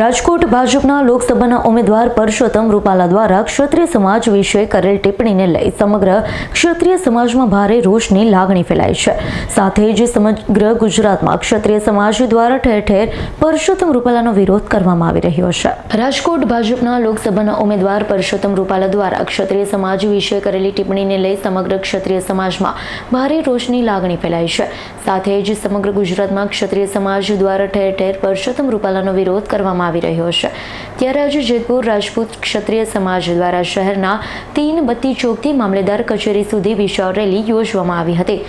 રાજકોટ ભાજપના લોકસભાના ઉમેદવાર પરસોત્તમ રૂપાલા દ્વારા ક્ષત્રિય સમાજ વિશે કરેલ ટિપ્પણીને લઈ સમગ્ર ક્ષત્રિય સમાજમાં ભારે રોષની લાગણી ફેલાઈ છે. સાથે જ સમગ્ર ગુજરાતમાં ક્ષત્રિય સમાજ દ્વારા ઠેર ઠેર પરસોત્તમ રૂપાલાનો વિરોધ કરવામાં આવી રહ્યો છે. રાજકોટ ભાજપના લોકસભાના ઉમેદવાર પરસોત્તમ રૂપાલા દ્વારા ક્ષત્રિય સમાજ વિશે કરેલી ટિપ્પણીને લઈ સમગ્ર ક્ષત્રિય સમાજમાં ભારે રોષની લાગણી ફેલાઈ છે. સાથે જ સમગ્ર ગુજરાતમાં ક્ષત્રિય સમાજ દ્વારા ઠેર ઠેર પરસોત્તમ રૂપાલાનો વિરોધ કરવામાં આવી રહ્યો છે. ત્યારે આજે જેતપુર રાજપૂત ક્ષત્રિય સમાજ દ્વારા શહેરના તીન બત્તી ચોકથી મામલેદાર કચેરી સુધી વિશાળ રેલી યોજવામાં આવી હતી.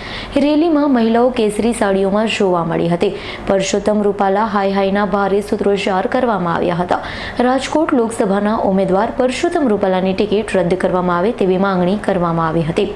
રેલીમાં મહિલાઓ કેસરી સાડીઓમાં જોવા મળી હતી. પરસોત્તમ રૂપાલા હાઈ હાઈના ભારે સૂત્રોચ્ચાર કરવામાં આવ્યા હતા. રાજકોટ લોકસભાના ઉમેદવાર પરસોત્તમ રૂપાલાની ટિકિટ રદ કરવામાં આવે તેવી માંગણી કરવામાં આવી હતી.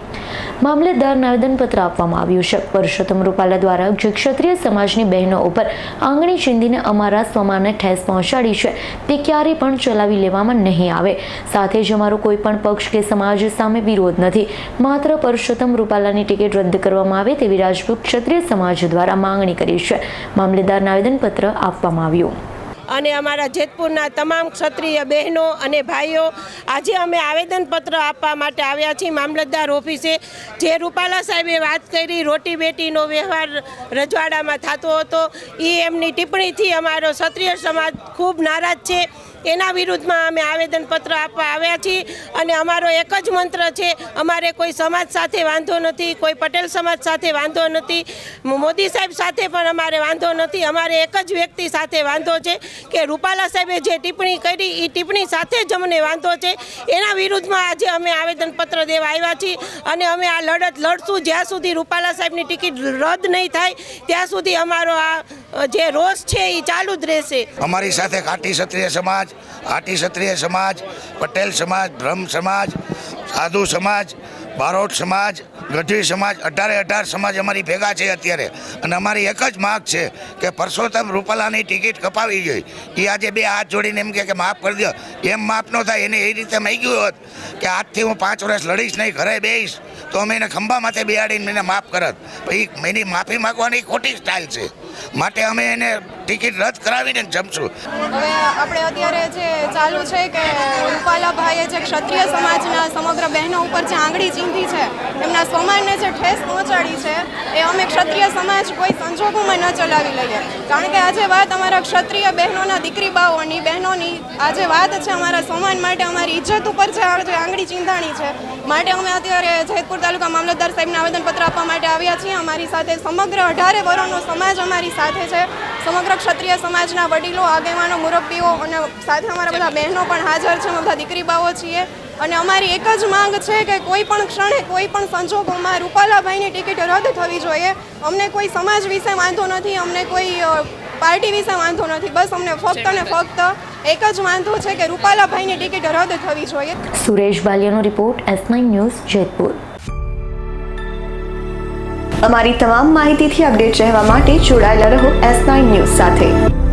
મામલેદાર આવેદનપત્ર આપવામાં આવ્યું છે. પરસોત્તમ રૂપાલા દ્વારા જે ક્ષત્રિય સમાજની બહેનો ઉપર આંગણી ચીંધીને અમારા સ્વમાનને ઠેસ પહોંચાડી છે. તે ક્યારે પણ ચલાવી લેવામાં નહીં આવે. સાથે જ અમારો કોઈ પણ પક્ષ કે સમાજ સામે વિરોધ નથી. માત્ર પરસોત્તમ રૂપાલાની ટિકિટ રદ કરવામાં આવે તેવી રાજપૂત ક્ષત્રિય સમાજ દ્વારા માંગણી કરી છે. મામલેદારને આવેદનપત્ર આપવામાં આવ્યું. અને અમારા જેતપુરના તમામ ક્ષત્રિય બહેનો અને ભાઈઓ, આજે અમે આવેદનપત્ર આપવા માટે આવ્યા છીએ મામલતદાર ઓફિસે. જે રૂપાલા સાહેબે વાત કરી રોટી બેટીનો વ્યવહાર રજવાડામાં થતો હતો. એ એમની ટિપ્પણીથી અમારો ક્ષત્રિય સમાજ ખૂબ નારાજ છે. એના વિરુદ્ધમાં અમે આવેદનપત્ર આપવા આવ્યા છીએ અને અમારો એક જ મંત્ર છે, અમારે કોઈ સમાજ સાથે વાંધો નથી, કોઈ પટેલ સમાજ સાથે વાંધો નથી, મોદી સાહેબ સાથે પણ અમારે વાંધો નથી, અમારે એક જ વ્યક્તિ સાથે વાંધો છે કે રૂપાલા સાહેબે જે ટિપ્પણી કરી એ ટિપ્પણી સાથે જ અમને વાંધો છે. એના વિરુદ્ધમાં આજે અમે આવેદનપત્ર દેવા આવ્યા છીએ અને અમે આ લડત લડશું. જ્યાં સુધી રૂપાલા સાહેબની ટિકિટ રદ નહીં થાય, ત્યાં સુધી અમારો આ જે રોષ છે એ ચાલુ જ રહેશે. અમારી સાથે ઘાટી ક્ષત્રિય સમાજ ઘાટી ક્ષત્રિય સમાજ પટેલ સમાજ બ્રહ્મ સમાજ સાધુ સમાજ, બારોટ સમાજ, ગઢવી સમાજ, અઢારે અઢાર સમાજ અમારી ભેગા છે અત્યારે. અને અમારી એક જ માગ છે કે પરસોત્તમ રૂપાલાની ટિકિટ કપાવી જોઈએ. એ આજે બે હાથ જોડીને એમ કે માફ કરી દો એમ માફ ન થાય, એને એ રીતે માગ્યું હોત કે આજથી હું પાંચ વર્ષ લડીશ નહીં, ઘરે બેસીશ તો અમે એને ખંભા માથે બિહાડીને એને માફ કરત. પછી એની માફી માગવાની ખોટી સ્ટાઇલ છે. માટે અમે એને ટિકિટ રદ કરાવીને જમશું. હવે આપણે અત્યારે જે ચાલુ છે કે રૂપાલાભાઈએ જે ક્ષત્રિય સમાજના સમગ્ર બહેનો ઉપર જે આંગળી ચીંધી છે, એમના સમાજને જે ઠેસ પહોંચાડી છે, એ અમે ક્ષત્રિય સમાજ કોઈ સંજોગોમાં ન ચલાવી લઈએ. કારણ કે આજે વાત અમારા ક્ષત્રિય બહેનોના દીકરી બાઓની, બહેનોની આજે વાત છે અમારા સમાજ માટે અમારી ઇજ્જત ઉપર જે આંગળી ચીંધાણી છે, માટે અમે અત્યારે જેતપુર તાલુકા મામલતદાર સાહેબને આવેદનપત્ર આપવા માટે આવ્યા છીએ. અમારી સાથે સમગ્ર અઢારે વરોનો સમાજ અમારી સાથે છે. સમગ્ર ક્ષત્રિય સમાજના વડીલો, આગેવાનો, મુરબ્બીઓ અને સાથે અમારા બધા બહેનો પણ હાજર છે. અમે બધા દીકરી બાઓ છીએ. અને અમારી એક જ માંગ છે કે કોઈ પણ ક્ષણે કોઈ પણ સંજોગોમાં રૂપાલાભાઈની ટિકિટ રદ થવી જોઈએ. અમને કોઈ સમાજ વિશે વાંધો નથી અમને કોઈ પાર્ટી વિશે વાંધો નથી. બસ અમને ફક્ત ને ફક્ત એક જ વાંધો છે કે રૂપાલાભાઈની ટિકિટ રદ થવી જોઈએ. Suresh બાલિયાનો report S nine news Jetpur. અમારી તમામ માહિતીથી અપડેટ રહેવા માટે જોડાયેલા રહો એસ નાઇન ન્યૂઝ સાથે.